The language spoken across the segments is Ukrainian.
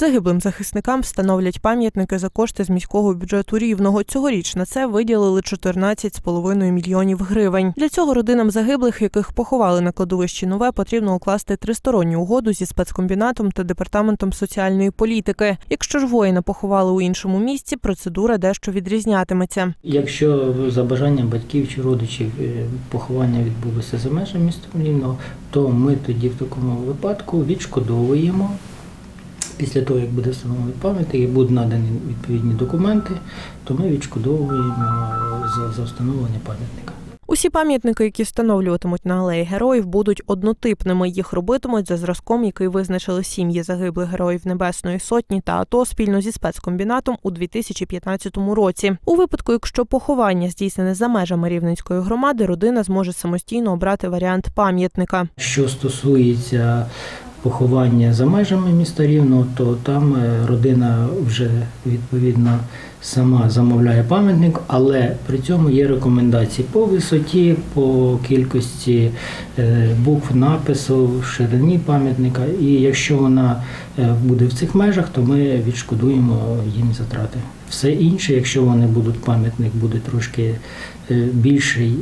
Загиблим захисникам встановлять пам'ятники за кошти з міського бюджету рівного. Цьогоріч на це виділили 14,5 мільйонів гривень. Для цього родинам загиблих, яких поховали на кладовищі нове, потрібно укласти тристоронню угоду зі спецкомбінатом та департаментом соціальної політики. Якщо ж воїна поховали у іншому місці, процедура дещо відрізнятиметься. Якщо за бажанням батьків чи родичів е, поховання відбулося за межами міста Рівного, то ми тоді в такому випадку відшкодовуємо. Після того, як буде встановлений пам'ятник і будуть надані відповідні документи, то ми відшкодовуємо за, за встановлення пам'ятника. Усі пам'ятники, які встановлюватимуть на алеї героїв, будуть однотипними. Їх робитимуть за зразком, який визначили сім'ї загиблих героїв Небесної Сотні та АТО спільно зі спецкомбінатом у 2015 році. У випадку, якщо поховання здійснене за межами рівненської громади, родина зможе самостійно обрати варіант пам'ятника. Що стосується поховання за межами міста Рівного, то там е, родина вже відповідно сама замовляє пам'ятник, але при цьому є рекомендації. По висоті, по кількості букв напису, ширині пам'ятника. І якщо вона е, буде в цих межах, то ми відшкодуємо їм затрати. Все інше, якщо вони будуть пам'ятник буде трошки е, більший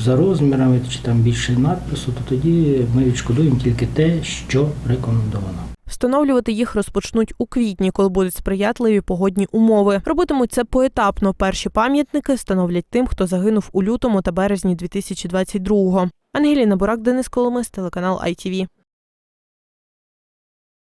за розмірами, чи там більше надпису, то тоді ми відшкодуємо тільки те, що рекомендовано. Встановлювати їх розпочнуть у квітні, коли будуть сприятливі погодні умови. Робитимуть це поетапно. Перші пам'ятники встановлять тим, хто загинув у лютому та березні 2022-го. Ангеліна Бурак, Денис Коломис, телеканал ITV.